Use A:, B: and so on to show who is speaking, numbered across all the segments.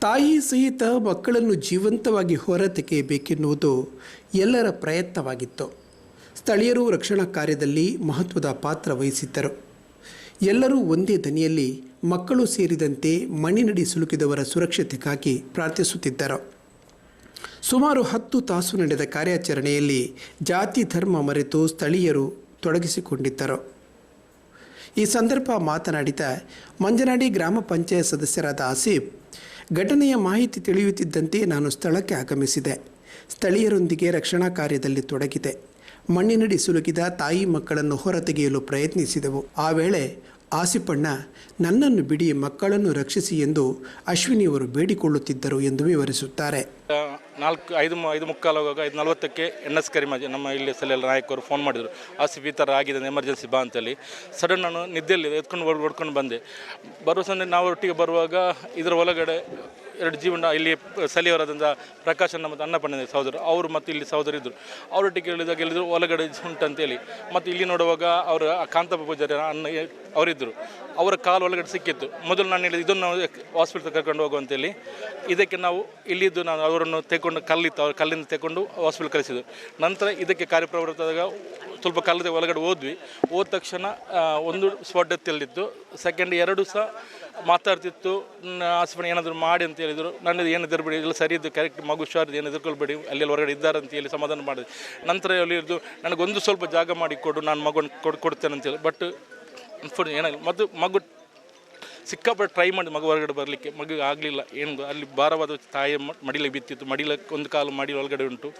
A: ತಾಯಿ ಸಹಿತ ಮಕ್ಕಳನ್ನು ಜೀವಂತವಾಗಿ ಹೊರತೆಗೆಯಬೇಕೆನ್ನುವುದು ಎಲ್ಲರ ಪ್ರಯತ್ನವಾಗಿತ್ತು. ಸ್ಥಳೀಯರು ರಕ್ಷಣಾ ಕಾರ್ಯದಲ್ಲಿ ಮಹತ್ವದ ಪಾತ್ರ ವಹಿಸಿದ್ದರು. ಎಲ್ಲರೂ ಒಂದೇ ದನಿಯಲ್ಲಿ ಮಕ್ಕಳು ಸೇರಿದಂತೆ ಮಣ್ಣಿನಡಿ ಸಿಲುಕಿದವರ ಸುರಕ್ಷತೆಗಾಗಿ ಪ್ರಾರ್ಥಿಸುತ್ತಿದ್ದರು. ಸುಮಾರು ಹತ್ತು ತಾಸು ನಡೆದ ಕಾರ್ಯಾಚರಣೆಯಲ್ಲಿ ಜಾತಿ ಧರ್ಮ ಮರೆತು ಸ್ಥಳೀಯರು ತೊಡಗಿಸಿಕೊಂಡಿದ್ದರು. ಈ ಸಂದರ್ಭ ಮಾತನಾಡಿದ ಮಂಜನಾಡಿ ಗ್ರಾಮ ಪಂಚಾಯತ್ ಸದಸ್ಯರಾದ ಆಸೀಫ್ ಘಟನೆಯ ಮಾಹಿತಿ ತಿಳಿಯುತ್ತಿದ್ದಂತೆ ನಾನು ಸ್ಥಳಕ್ಕೆ ಆಗಮಿಸಿದೆ. ಸ್ಥಳೀಯರೊಂದಿಗೆ ರಕ್ಷಣಾ ಕಾರ್ಯದಲ್ಲಿ ತೊಡಗಿದೆ ಮಣ್ಣಿನಡಿ ಸುಲುಕಿದ ತಾಯಿ ಮಕ್ಕಳನ್ನು ಹೊರತೆಗೆಯಲು ಪ್ರಯತ್ನಿಸಿದೆವು. ಆ ವೇಳೆ ಆಸಿಪಣ್ಣ, ನನ್ನನ್ನು ಬಿಡಿ, ಮಕ್ಕಳನ್ನು ರಕ್ಷಿಸಿ ಎಂದು ಅಶ್ವಿನಿಯವರು ಬೇಡಿಕೊಳ್ಳುತ್ತಿದ್ದರು ಎಂದು ವಿವರಿಸುತ್ತಾರೆ.
B: ನಾಲ್ಕು, ಐದು ಐದು ಮುಕ್ಕಾಲು ಆಗುವಾಗ ಐದು ನಲ್ವತ್ತಕ್ಕೆ ಎನ್ ಎಸ್ ಕರಿಮಾಜಿ ನಮ್ಮ ಇಲ್ಲಿ ಸಲ ನಾಯಕರು ಫೋನ್ ಮಾಡಿದರು. ಆಸಿಫ್ ಈ ಥರ ಆಗಿದೆ ಎಮರ್ಜೆನ್ಸಿ ಬಾ ಅಂತೇಳಿ. ಸಡನ್ ನಾನು ನಿದ್ದೆಯಲ್ಲಿ ಎತ್ಕೊಂಡು ಹೊಡ್- ಹೊಡ್ಕೊಂಡು ಬಂದೆ. ಬರುವ ಸಂದೆ ನಾವು ಒಟ್ಟಿಗೆ ಬರುವಾಗ ಇದರ ಒಳಗಡೆ ಎರಡು ಜೀವನ ಇಲ್ಲಿ ಸಲಿಯವರಾದಂಥ ಪ್ರಕಾಶ್ ಅಣ್ಣ ಮತ್ತು ಅನ್ನಪಣ್ಣ ಸಹೋದರು. ಅವರು ಮತ್ತು ಇಲ್ಲಿ ಸಹೋದರ ಇದ್ದರು ಅವರೊಟ್ಟಿಗೆ ಕೇಳಿದಾಗ ಹೇಳಿದ್ರು ಒಳಗಡೆ ಉಂಟಂತೇಳಿ. ಮತ್ತು ಇಲ್ಲಿ ನೋಡುವಾಗ ಅವರ ಕಾಂತಪ್ಪ ಪೂಜಾರಿ ಅನ್ನ ಅವರಿದ್ದರು. ಅವರ ಕಾಲು ಒಳಗಡೆ ಸಿಕ್ಕಿತ್ತು. ಮೊದಲು ನಾನು ಹೇಳಿದ ಇದನ್ನು ನಾವು ಹಾಸ್ಪಿಟಲ್ ಕರ್ಕೊಂಡು ಹೋಗು ಅಂತೇಳಿ ಇದಕ್ಕೆ ನಾವು ಇಲ್ಲಿದ್ದು ನಾನು ಅವರನ್ನು ತೆಕೊಂಡು ಕಲ್ಲಿತ್ತು. ಅವ್ರ ಕಲ್ಲಿಂದ ತೆಗೊಂಡು ಹಾಸ್ಪಿಟಲ್ ಕಳಿಸಿದ್ದು ನಂತರ ಇದಕ್ಕೆ ಕಾರ್ಯಪ್ರವೃತ್ತಾದಾಗ ಸ್ವಲ್ಪ ಕಾಲದ ಒಳಗಡೆ ಹೋದ್ವಿ. ಹೋದ ತಕ್ಷಣ ಒಂದು ಸ್ಪಾಟ್ ಡೆತ್ ಎಲ್ಲಿತ್ತು ಸೆಕೆಂಡ್ ಎರಡು ಸಹ ಮಾತಾಡ್ತಿತ್ತು. ಆಸ್ಪತ್ರೆ ಏನಾದರೂ ಮಾಡಿ ಅಂತ ಹೇಳಿದರು. ನನ್ನದು ಏನು ಎದುರುಬೇಡಿ ಇಲ್ಲ ಸರಿ ಇದ್ದು ಕರೆಕ್ಟ್ ಮಗು ಹುಷಾರಿದ್ದು ಏನು ಎದುರ್ಕೊಳ್ಬೇಡಿ ಅಲ್ಲಿ ಹೊರಗಡೆ ಇದ್ದಾರೆ ಅಂತ ಹೇಳಿ ಸಮಾಧಾನ ಮಾಡಿದೆ. ನಂತರ ಹೇಳಿದ್ದು ನನಗೊಂದು ಸ್ವಲ್ಪ ಜಾಗ ಮಾಡಿ ಕೊಡು. ನಾನು ಮಗುವನ್ನು ಕೊಡ್, ಕೊಡ್ತೇನೆ ಅಂತೇಳಿ ಬಟ್ ಅನ್ಫೋರ್ಚು ಏನಾಗಿಲ್ಲ ಮತ್ತು ಮಗು ಸಿಕ್ಕಾಪಟ್ಟೆ ಟ್ರೈ ಮಾಡಿ ಮಗು ಹೊರಗಡೆ ಬರಲಿಕ್ಕೆ. ಮಗು ಆಗಲಿಲ್ಲ. ಏನು ಅಲ್ಲಿ ಭಾರವಾದ ತಾಯಿ ಮಡಿಲಿಗೆ ಬಿತ್ತಿತ್ತು. ಮಡಿಲ ಒಂದು ಕಾಲು ಮಡಿ ಒಳಗಡೆ ಉಂಟು.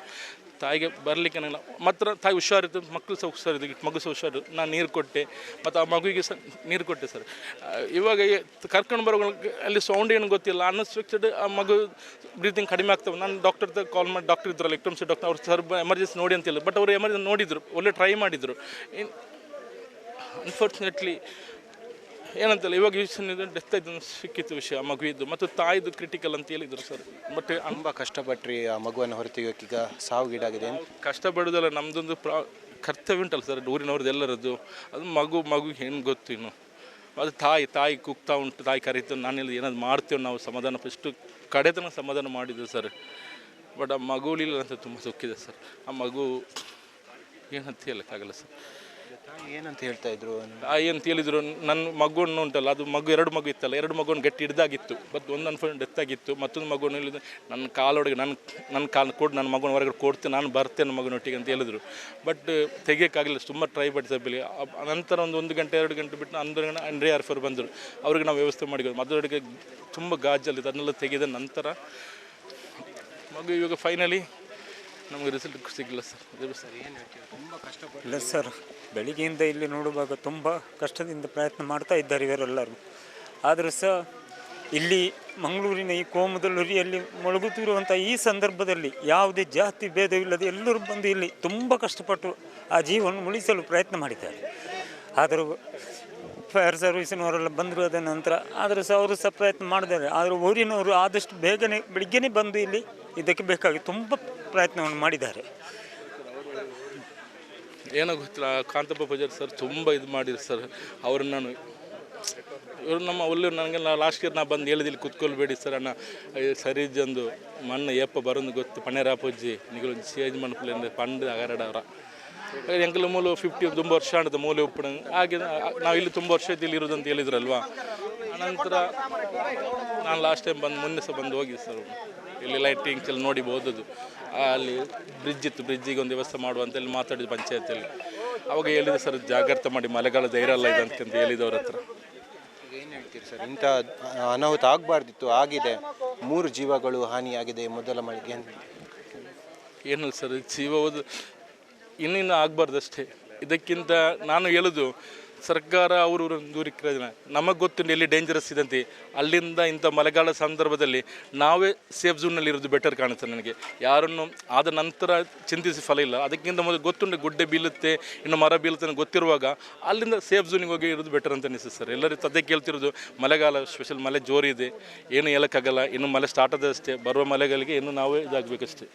B: ತಾಯಿಗೆ ಬರಲಿಕ್ಕೆ ಮಾತ್ರ ತಾಯಿ ಹುಷಾರಿತ್ತು. ಮಕ್ಕಳು ಸಹ ಹುಷಾರಿದ್ದು ಮಗು ಸಹ ಹುಷಾರು ನಾನು ನೀರು ಕೊಟ್ಟೆ. ಮತ್ತು ಆ ಮಗುವಿಗೆ ಸಹ ನೀರು ಕೊಟ್ಟೆ ಸರ್. ಇವಾಗ ಕರ್ಕೊಂಡು ಬರೋ ಅಲ್ಲಿ ಸೌಂಡ್ ಏನು ಗೊತ್ತಿಲ್ಲ. ಅನ್ಎಕ್ಸ್ಪೆಕ್ಟೆಡ್ ಆ ಮಗು ಬ್ರೀತಿಂಗ್ ಕಡಿಮೆ ಆಗ್ತವೆ. ನಾನು ಡಾಕ್ಟರ್ ಕಾಲ್ ಮಾಡಿ ಡಾಕ್ಟರ್ ಇದ್ರಲ್ಲ ಎಕ್ಟಮ್ಸ್ ಡಾಕ್ಟರ್ ಅವ್ರು ಸರ್ ಎಮರ್ಜೆನ್ಸಿ ನೋಡಿ ಅಂತಿಲ್ಲ. ಬಟ್ ಅವರು ಎಮರ್ಜೆನ್ಸಿ ನೋಡಿದ್ರು. ಒಳ್ಳೆ ಟ್ರೈ ಮಾಡಿದರು. ಅನ್ಫಾರ್ಚುನೇಟ್ಲಿ ಏನಂತಲ್ಲ ಇವಾಗ ಯೋಚನೆ ಡೆತ್ ಆಯ್ತು ಸಿಕ್ಕಿತ್ತು ವಿಷಯ ಆ ಮಗುವಿದ್ದು ಮತ್ತು ತಾಯಿದು ಕ್ರಿಟಿಕಲ್ ಅಂತ ಹೇಳಿದ್ರು ಸರ್. ಬಟ್
C: ತುಂಬ ಕಷ್ಟಪಟ್ರಿ ಆ ಮಗುವನ್ನು ಈಗ ಸಾವಿಗೀಡಾಗಿದೆ
B: ಕಷ್ಟಪಡೋದಲ್ಲ ನಮ್ಮದೊಂದು ಪ್ರಾ ಕರ್ತವ್ಯ ಉಂಟಲ್ಲ ಸರ್ ಊರಿನವ್ರದ್ದು ಎಲ್ಲರದ್ದು. ಅದು ಮಗು ಮಗು ಏನು ಗೊತ್ತು ಇನ್ನು. ಅದು ತಾಯಿ ತಾಯಿ ಕುಗ್ತಾ ಉಂಟು ತಾಯಿ ಕರೀತು ನಾನು ಇಲ್ಲಿ ಏನಾದ್ರು ಮಾಡ್ತೇವೆ ನಾವು ಸಮಾಧಾನ ಫಸ್ಟು ಕಡೆತನ ಸಮಾಧಾನ ಮಾಡಿದ್ದು ಸರ್. ಬಟ್ ಆ ಮಗುಲಿಲ್ಲ ಅಂತ ತುಂಬ ಸುಖಿದೆ ಸರ್. ಆ ಮಗು ಏನಂತ ಹೇಳೋಕ್ಕಾಗಲ್ಲ ಸರ್.
C: ಏನಂತ ಹೇಳ್ತಾ ಇದ್ರು
B: ಅಂತ ಹೇಳಿದ್ರು ನನ್ನ ಮಗುವನ್ನು ಉಂಟಲ್ಲ, ಅದು ಮಗು, ಎರಡು ಮಗು ಇತ್ತಲ್ಲ, ಎರಡು ಮಗುವನ್ನು ಗಟ್ಟಿ ಹಿಡ್ದಾಗಿತ್ತು. ಬಟ್ ಒಂದು ಫೋನ್ ಡೆತ್ ಆಗಿತ್ತು, ಮತ್ತೊಂದು ಮಗುವನ್ನು ಹೇಳಿದ್ರು ನನ್ನ ಕಾಲೊಳಗೆ ನನ್ನ ನನ್ನ ಕಾಲು ಕೊಡು ನನ್ನ ಮಗುನ ಹೊರಗಡೆ ಕೊಡ್ತೇನೆ, ನಾನು ಬರ್ತೇನೆ ಮಗುನೊಟ್ಟಿಗೆ ಅಂತ ಹೇಳಿದ್ರು. ಬಟ್ ತೆಗಿಯೋಕ್ಕಾಗಲಿಲ್ಲ, ತುಂಬ ಟ್ರೈ ಪಡಿಸ ಬೆಲೆ ನಂತರ ಒಂದು ಒಂದು ಗಂಟೆ, ಎರಡು ಗಂಟೆ ಬಿಟ್ಟು ಅಂದ್ರೆ ಅಂಡ್ರೆ ಆರ್ ಬಂದರು. ಅವ್ರಿಗೆ ನಾವು ವ್ಯವಸ್ಥೆ ಮಾಡಿದ್ವಿ ಮೊದಲೊಳಗೆ ತುಂಬ ಗಾಜಲ್ಲಿತ್ತು, ಅದನ್ನೆಲ್ಲ ತೆಗೆದ ನಂತರ ಮಗು ಇವಾಗ ಫೈನಲಿ ನಮಗೆ ರಿಸಲ್ಟ್ ಸಿಗಲ್ಲ ಸರ್ ಸರ್
D: ಇಲ್ಲ ಸರ್ ಬೆಳಿಗ್ಗೆಯಿಂದ ಇಲ್ಲಿ ನೋಡುವಾಗ ತುಂಬ ಕಷ್ಟದಿಂದ ಪ್ರಯತ್ನ ಮಾಡ್ತಾ ಇದ್ದಾರೆ ಇವರೆಲ್ಲರೂ. ಆದರೂ ಸಹ ಇಲ್ಲಿ ಮಂಗಳೂರಿನ ಈ ಕೋಮದಲ್ಲುರಿಯಲ್ಲಿ ಮೊಳಗುತ್ತಿರುವಂಥ ಈ ಸಂದರ್ಭದಲ್ಲಿ ಯಾವುದೇ ಜಾತಿ ಭೇದವಿಲ್ಲದೆ ಎಲ್ಲರೂ ಬಂದು ಇಲ್ಲಿ ತುಂಬ ಕಷ್ಟಪಟ್ಟು ಆ ಜೀವನ ಉಳಿಸಲು ಪ್ರಯತ್ನ ಮಾಡಿದ್ದಾರೆ. ಆದರೂ ಫೈರ್ ಸರ್ವಿಸಿನವರೆಲ್ಲ ಬಂದರು ಅದ ನಂತರ, ಆದರೂ ಸಹ ಅವರು ಸಹ ಪ್ರಯತ್ನ ಮಾಡಿದ್ದಾರೆ. ಆದರೂ ಊರಿನವರು ಆದಷ್ಟು ಬೇಗನೆ, ಬೆಳಿಗ್ಗೆನೇ ಬಂದು ಇಲ್ಲಿ ಇದಕ್ಕೆ ಬೇಕಾಗಿ ತುಂಬ ಪ್ರಯತ್ನವನ್ನು ಮಾಡಿದ್ದಾರೆ.
B: ಏನೋ ಗೊತ್ತಿಲ್ಲ, ಕಾಂತಪ್ಪ ಪೂಜಾರಿ ಸರ್ ತುಂಬ ಇದು ಮಾಡಿದ್ರು ಸರ್. ಅವ್ರನ್ನ ನಾನು, ಇವರು ನಮ್ಮ ಒಳ್ಳೆ ನನಗೆ ಲಾಸ್ಟ್ ಇಯರ್ ನಾ ಬಂದು ಹೇಳಿದಿಲ್ಲಿ, ಕುತ್ಕೊಳ್ಬೇಡಿ ಸರ್ ಅಣ್ಣ. ಸರಿಜಂದು ಸರಿ ಜಂದು ಮಣ್ಣ ಏಪ ಬರೋದು ಗೊತ್ತು ಪಣ್ಣೆರಾಪಜ್ಜಿ ನಿಗಳು ಸೇಜ್ ಮನಪುಲಿಂದ ಪಂಡ್ ಅಗರಡವರ ಎಂಕಲ್ ಮೂಲ ಫಿಫ್ಟಿ ತುಂಬ ವರ್ಷ ಆಣದ ಮೂಲೆ ಉಪ್ಪಣ ಹಾಗೆ ನಾವು ಇಲ್ಲಿ ತುಂಬ ವರ್ಷ ಇಲ್ಲಿ ಇರೋದು ಹೇಳಿದ್ರಲ್ವಾ? ಅನಂತರ ನಾನು ಲಾಸ್ಟ್ ಟೈಮ್ ಬಂದು ಮೊನ್ನೆ ಸಹ ಬಂದು ಹೋಗಿದ್ದೆ ಸರ್ ಇಲ್ಲಿ ಲೈಟಿಂಗ್ಸ್ ಎಲ್ಲ ನೋಡಿ ಹೋದದ್ದು. ಅಲ್ಲಿ ಬ್ರಿಡ್ಜ್ ಇತ್ತು ಬ್ರಿಡ್ಜಿಗೆ ಒಂದು ವ್ಯವಸ್ಥೆ ಮಾಡುವ ಅಂತೇಳಿ ಮಾತಾಡಿದ್ದು ಪಂಚಾಯತಿಯಲ್ಲಿ. ಅವಾಗ ಹೇಳಿದೆ ಸರ್ ಜಾಗ್ರತೆ ಮಾಡಿ ಮಳೆಗಾಲ ಧೈರ್ಯ ಅಲ್ಲ ಇದೆ ಅಂತ ಹೇಳಿದವ್ರ ಹತ್ರ.
C: ಏನು ಹೇಳ್ತೀರಿ ಸರ್ ಇಂಥ ಅನಾಹುತ ಆಗಬಾರ್ದಿತ್ತು ಆಗಿದೆ. ಮೂರು ಜೀವಗಳು ಹಾನಿಯಾಗಿದೆ ಮೊದಲ ಮಳೆಗೆ ಅಂತ.
B: ಏನಲ್ಲ ಸರ್ ಜೀವ ಇನ್ನಿನ್ನೂ ಇನ್ನಿನ್ನು ಆಗಬಾರ್ದಷ್ಟೇ. ಇದಕ್ಕಿಂತ ನಾನು ಹೇಳೋದು ಸರ್ಕಾರ ಅವರು ದೂರಿಕ್ಕಿರೋ ಜನ ನಮಗೆ ಗೊತ್ತುಂಟು ಎಲ್ಲಿ ಡೇಂಜರಸ್ ಇದಂತೆ ಅಲ್ಲಿಂದ ಇಂಥ ಮಳೆಗಾಲ ಸಂದರ್ಭದಲ್ಲಿ ನಾವೇ ಸೇಫ್ ಝೋನಲ್ಲಿ ಇರೋದು ಬೆಟರ್ ಕಾಣುತ್ತೆ ನನಗೆ. ಯಾರನ್ನು, ಆದ ನಂತರ ಚಿಂತಿಸಿ ಫಲ ಇಲ್ಲ. ಅದಕ್ಕಿಂತ ಮೊದಲು ಗೊತ್ತುಂಟು, ಗುಡ್ಡೆ ಬೀಳುತ್ತೆ, ಇನ್ನು ಮರ ಬೀಳುತ್ತೆ ಅಂತ ಗೊತ್ತಿರುವಾಗ ಅಲ್ಲಿಂದ ಸೇಫ್ ಝೋನಿಗೆ ಹೋಗಿ ಇರೋದು ಬೆಟರ್ ಅಂತ ಅನಿಸುತ್ತೆ ಸರ್. ಎಲ್ಲರೂ ಅದೇ ಕೇಳ್ತಿರೋದು, ಮಳೆಗಾಲ ಸ್ಪೆಷಲ್ ಮಳೆ ಜೋರಿದೆ, ಏನು ಹೇಳೋಕ್ಕಾಗಲ್ಲ, ಇನ್ನು ಮಳೆ ಸ್ಟಾರ್ಟ್ ಆದಷ್ಟೇ, ಬರುವ ಮಳೆಗಳಿಗೆ ಇನ್ನು ನಾವೇ ಇದಾಗಬೇಕಷ್ಟೇ.